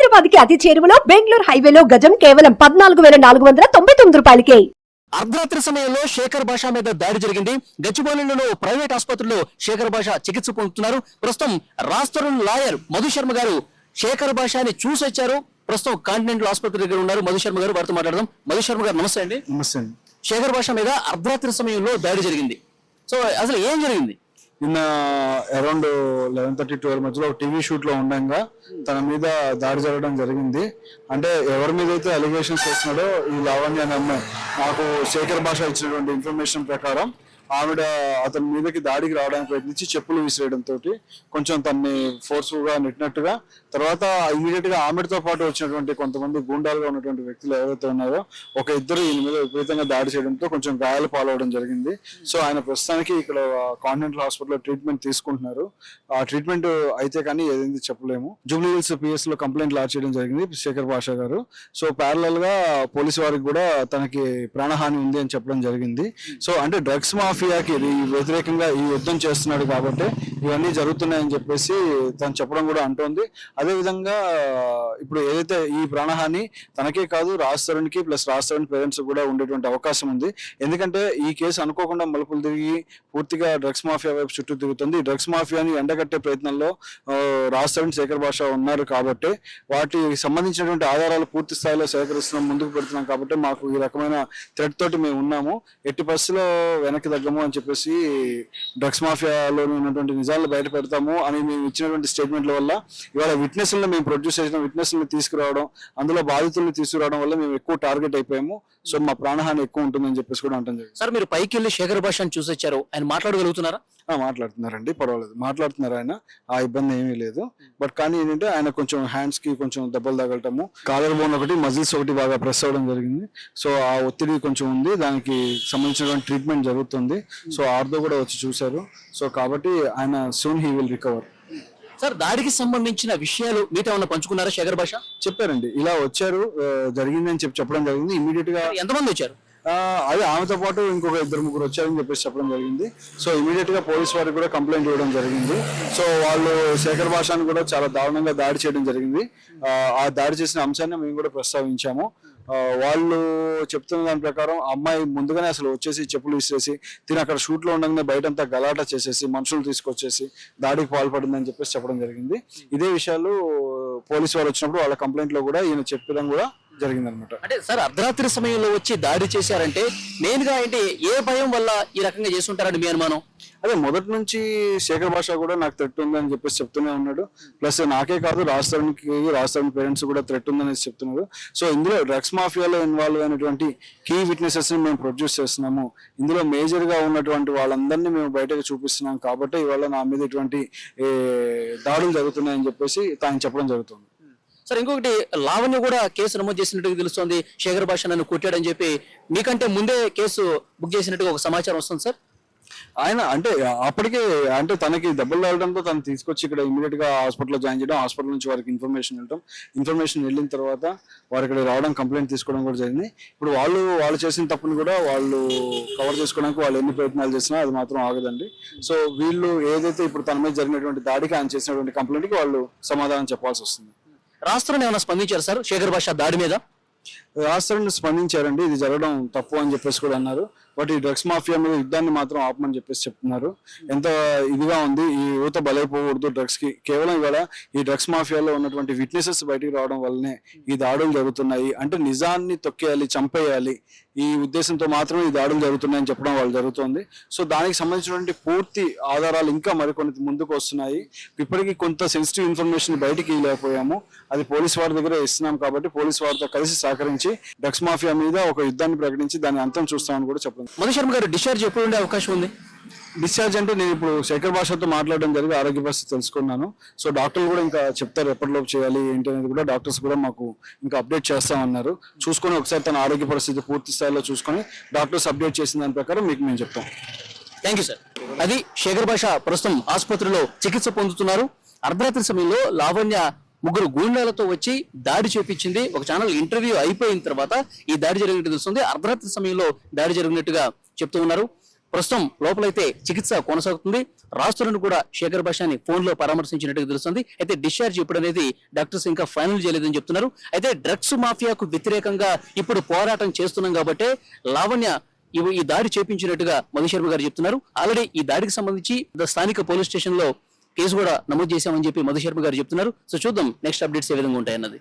హైదరాబాద్కి అతి చేరువలో బెంగళూరు హైవేలో గజం కేవలం పద్నాలుగు వేల నాలుగు వందల తొంభై తొమ్మిది రూపాయలకే. అర్ధరాత్రి సమయంలో శేఖర్ భాష మీద దాడి జరిగింది. గచ్చిబౌలిలో ప్రైవేట్ ఆసుపత్రిలో శేఖర్ భాష చికిత్స పొందుతున్నారు. ప్రస్తుతం రాస్తరుణ్ లాయర్ మధు శర్మ గారు శేఖర్ భాషని చూసి వచ్చారు. ప్రస్తుతం కాంటినెంటల్ ఆసుపత్రి దగ్గర ఉన్నారు మధు శర్మ గారు. వారితో మాట్లాడదాం. మధు శర్మ గారు నమస్తే అండి. నమస్తే అండి. శేఖర్ భాష మీద అర్ధరాత్రి సమయంలో దాడి జరిగింది. సో అసలు ఏం జరిగింది? నిన్న అరౌండ్ లెవెన్ థర్టీ ట్వెల్వ్ మధ్యలో ఒక టీవీ షూట్లో ఉండగా తన మీద దాడి జరగడం జరిగింది. అంటే ఎవరి మీద అయితే అలిగేషన్స్ చేస్తున్నాడో ఈ లావణ్య అనే అమ్మాయి నాకు శేఖర్ భాష ఇచ్చినటువంటి ఇన్ఫర్మేషన్ ప్రకారం ఆవిడ అతని మీదకి దాడికి రావడానికి ప్రయత్నించి చెప్పులు విసిరేయడంతో కొంచెం తన్ని ఫోర్స్ఫుల్గా నెట్టినట్టుగా తర్వాత ఇమీడియట్గా ఆమెతో పాటు వచ్చినటువంటి కొంతమంది గూండాలుగా ఉన్నటువంటి వ్యక్తులు ఎవరైతే ఉన్నారో ఒక ఇద్దరు ఈయన మీద విపరీతంగా దాడి చేయడంతో కొంచెం గాయాలు పాలవడం జరిగింది. సో ఆయన ప్రస్తుతానికి ఇక్కడ కాన్వెంటల్ హాస్పిటల్లో ట్రీట్మెంట్ తీసుకుంటున్నారు. ఆ ట్రీట్మెంట్ అయితే కానీ ఏదైంది చెప్పలేము. జూబ్లీ హిల్స్ పిఎస్లో కంప్లైంట్ లాడ్ చేయడం జరిగింది శేఖర్ భాషా గారు. సో ప్యారలల్గా పోలీసు వారికి కూడా తనకి ప్రాణహాని ఉంది అని చెప్పడం జరిగింది. సో అంటే డ్రగ్స్ మాఫియాకి ఇది వ్యతిరేకంగా ఈ యుద్ధం చేస్తున్నాడు కాబట్టి ఇవన్నీ జరుగుతున్నాయని చెప్పేసి తను చెప్పడం కూడా అంటోంది. అదే విధంగా ఇప్పుడు ఏదైతే ఈ ప్రాణహాని తనకే కాదు రాజ్ తరుణ్కి ప్లస్ రాజ్ తరుణ్ పేరెంట్స్ కూడా ఉండేటువంటి అవకాశం ఉంది. ఎందుకంటే ఈ కేసు అనుకోకుండా మలుపులు తిరిగి పూర్తిగా డ్రగ్స్ మాఫియా వైపు చుట్టూ తిరుగుతుంది. ఈ డ్రగ్స్ మాఫియాని ఎండగట్టే ప్రయత్నంలో రాజ్ తరుణ్ శేఖర్ భాష ఉన్నారు కాబట్టి వాటికి సంబంధించినటువంటి ఆధారాలు పూర్తి స్థాయిలో సేకరిస్తున్నాం ముందుకు పెడుతున్నాం కాబట్టి మాకు ఈ రకమైన థ్రెడ్ తోటి మేము ఉన్నాము. ఎట్టి పరిస్థితిలో వెనక్కి తగ్గము అని చెప్పేసి డ్రగ్స్ మాఫియాలో ఉన్నటువంటి నిజాలు బయట పెడతాము అని మేము ఇచ్చినటువంటి స్టేట్మెంట్ల వల్ల ఇవాళ విట్నెస్లను మేము ప్రొడ్యూస్ చేసిన విట్నెస్లను తీసుకురావడం అందులో బాధితులను తీసుకురావడం వల్ల మేము ఎక్కువ టార్గెట్ అయిపోయాము. సో మా ప్రాణహాని ఎక్కువ ఉంటుందని చెప్పేసి కూడా అంటాం సార్ మీరు పైకి వెళ్ళి శేఖర్ భాషను చూసి వచ్చారు ఆయన మాట్లాడగలుగుతున్నారా? మాట్లాడుతున్నారండి పర్వాలేదు. మాట్లాడుతున్నారు ఆయన ఆ ఇబ్బంది ఏమీ లేదు. బట్ కానీ ఏంటంటే ఆయన కొంచెం హ్యాండ్స్కి కొంచెం దెబ్బలు తగలటము కాలర్ బోన్ ఒకటి మజిల్స్ ఒకటి బాగా ప్రెస్ అవ్వడం జరిగింది. సో ఆ ఒత్తిడి కొంచెం ఉంది. దానికి సంబంధించినటువంటి ట్రీట్మెంట్ జరుగుతుంది. సో ఆర్దో కూడా వచ్చి చూశారు. సో కాబట్టి ఆయన soon he will recover sir దాడికి సంబంధించిన విషయాలు మీతో ఏమన్నా పంచుకున్నారా శేఖర్ భాష? చెప్పారండి. ఇలా వచ్చారు జరిగిందని చెప్పి చెప్పడం జరిగింది. ఇమీడియట్గా ఎంతమంది వచ్చారు? అదే ఆమెతో పాటు ఇంకొక ఇద్దరు ముగ్గురు వచ్చారని చెప్పేసి చెప్పడం జరిగింది. సో ఇమీడియట్గా పోలీస్ వారికి కూడా కంప్లైంట్ ఇవ్వడం జరిగింది. సో వాళ్ళు శేఖర్ భాషాను కూడా చాలా దారుణంగా దాడి చేయడం జరిగింది. ఆ, దాడి చేసిన అంశాన్ని మేము కూడా ప్రస్తావించాము. వాళ్ళు చెప్తున్న దాని ప్రకారం అమ్మాయి ముందుగానే అసలు వచ్చేసి చెప్పులు విసిరేసి తిని అక్కడ షూట్లో ఉండగానే బయటంతా గలాట చేసేసి మనుషులు తీసుకొచ్చేసి దాడికి పాల్పడిందని చెప్పేసి చెప్పడం జరిగింది. ఇదే విషయాలు పోలీసు వారు వచ్చినప్పుడు వాళ్ళ కంప్లైంట్లో కూడా ఈయన చెప్పడం కూడా జరిగిందనమాట. అంటే సార్ అర్ధరాత్రి సమయంలో వచ్చి దాడి చేశారంటే మెయిన్గా ఏంటి ఏ భయం వల్ల ఈ రకంగా చేస్తుంటారండి మీ అనుమానం? అదే మొదటి నుంచి శేఖర్ భాష కూడా నాకు థ్రెట్ ఉందని చెప్పేసి చెప్తూనే ఉన్నాడు. ప్లస్ నాకే కాదు రాష్ట్రానికి రాష్ట్రానికి పేరెంట్స్ కూడా థ్రెట్ ఉందని చెప్తున్నారు. సో ఇందులో డ్రగ్స్ మాఫియాలో ఇన్వాల్వ్ అయినటువంటి కీ విట్నెసెస్ని మేము ప్రొడ్యూస్ చేస్తున్నాము. ఇందులో మేజర్గా ఉన్నటువంటి వాళ్ళందరినీ మేము బయటకు చూపిస్తున్నాం. కాబట్టి ఇవాళ నా మీద ఇటువంటి దాడులు జరుగుతున్నాయని చెప్పేసి తాను చెప్పడం జరుగుతుంది. సార్ ఇంకొకటి లావణ్య కూడా కేసు నమోదు చేసినట్టుగా తెలుస్తోంది. శేఖర్ భాష నన్ను కొట్టాడని చెప్పి మీకంటే ముందే కేసు బుక్ చేసినట్టుగా ఒక సమాచారం వస్తుంది సార్? ఆయన అంటే అప్పటికే అంటే తనకి దెబ్బలు తగలడంతో తను తీసుకొచ్చి ఇక్కడ ఇమీడియట్గా హాస్పిటల్లో జాయిన్ చేయడం హాస్పిటల్ నుంచి వారికి ఇన్ఫర్మేషన్ వెళ్ళడం ఇన్ఫర్మేషన్ వెళ్ళిన తర్వాత వారు ఇక్కడ రావడం కంప్లైంట్ తీసుకోవడం కూడా జరిగింది. ఇప్పుడు వాళ్ళు వాళ్ళు చేసిన తప్పుని కూడా వాళ్ళు కవర్ చేసుకోవడానికి వాళ్ళు ఎన్ని ప్రయత్నాలు చేసినా అది మాత్రం ఆగదండి. సో వీళ్ళు ఏదైతే ఇప్పుడు తన మీద జరిగినటువంటి దాడికి ఆయన చేసినటువంటి కంప్లైంట్కి వాళ్ళు సమాధానం చెప్పాల్సి వస్తుంది. రాష్ట్రం ఏమైనా స్పందించారు సార్? శేఖర్ భాష దాడి మీద? రాష్ట్రాన్ని స్పందించారండి. ఇది జరగడం తప్పు అని చెప్పేసి కూడా అన్నారు. బట్ ఈ డ్రగ్స్ మాఫియా మీద యుద్ధాన్ని మాత్రం ఆపమని చెప్పేసి చెప్తున్నారు. ఎంత ఇదిగా ఉంది ఈ యువత బలైపోకూడదు డ్రగ్స్కి. కేవలం ఇవాళ ఈ డ్రగ్స్ మాఫియాలో ఉన్నటువంటి విట్నెసెస్ బయటికి రావడం వల్లనే ఈ దాడులు జరుగుతున్నాయి. అంటే నిజాన్ని తొక్కేయాలి చంపేయాలి ఈ ఉద్దేశంతో మాత్రమే ఈ దాడులు జరుగుతున్నాయని చెప్పడం వాళ్ళు జరుగుతోంది. సో దానికి సంబంధించినటువంటి పూర్తి ఆధారాలు ఇంకా మరికొన్ని ముందుకు వస్తున్నాయి. ఇప్పటికీ కొంత సెన్సిటివ్ ఇన్ఫర్మేషన్ బయటికి లేకపోయాము అది పోలీస్ వారి దగ్గర ఇస్తున్నాం కాబట్టి పోలీస్ వారితో కలిసి సహకరించి డ్రగ్స్ మాఫియా మీద ఒక యుద్ధాన్ని ప్రకటించి దాని అంతం చూస్తామని కూడా చెప్పారు మధు శర్మ గారు డిశ్చార్జ్ ఎప్పుడు ఉండే అవకాశం ఉంది? డిశ్చార్జ్ అంటే నేను ఇప్పుడు శేఖర్ భాషతో మాట్లాడడం జరిగి ఆరోగ్య పరిస్థితి తెలుసుకున్నాను. సో డాక్టర్లు కూడా ఇంకా చెప్తారు ఎప్పటిలోపు చేయాలి ఏంటి అనేది కూడా డాక్టర్స్ కూడా మాకు ఇంకా అప్డేట్ చేస్తామన్నారు చూసుకొని ఒకసారి తన ఆరోగ్య పరిస్థితి పూర్తి స్థాయిలో చూసుకొని డాక్టర్స్ అప్డేట్ చేసిన దాని ప్రకారం మీకు మేము చెప్తాం. థ్యాంక్ యూ సార్ అది శేఖర్ భాష ప్రస్తుతం ఆసుపత్రిలో చికిత్స పొందుతున్నారు. అర్ధరాత్రి సమయంలో లావణ్య ముగ్గురు గూండాలతో వచ్చి దాడి చేపించింది. ఒక ఛానల్ ఇంటర్వ్యూ అయిపోయిన తర్వాత ఈ దాడి జరిగినట్టు తెలుస్తుంది. అర్ధరాత్రి సమయంలో దాడి జరిగినట్టుగా చెప్తూ ఉన్నారు. ప్రస్తుతం లోపలైతే చికిత్స కొనసాగుతుంది. రాష్ట్రులను కూడా శేఖర్ భాషాని ఫోన్లో పరామర్శించినట్టుగా తెలుస్తుంది. అయితే డిశ్చార్జ్ ఇప్పుడు అనేది డాక్టర్స్ ఇంకా ఫైనల్ చేయలేదని చెప్తున్నారు. అయితే డ్రగ్స్ మాఫియాకు వ్యతిరేకంగా ఇప్పుడు పోరాటం చేస్తున్నాం కాబట్టి లావణ్య ఈ దాడి చేపించినట్టుగా మధుశర్మ గారు చెప్తున్నారు. ఆల్రెడీ ఈ దాడికి సంబంధించి స్థానిక పోలీస్ స్టేషన్లో కేసు కూడా నమోదు చేశామని చెప్పి మధుశర్మ గారు చెప్తున్నారు. సో చూద్దాం నెక్స్ట్ అప్డేట్స్ ఏ విధంగా ఉంటాయన్నది.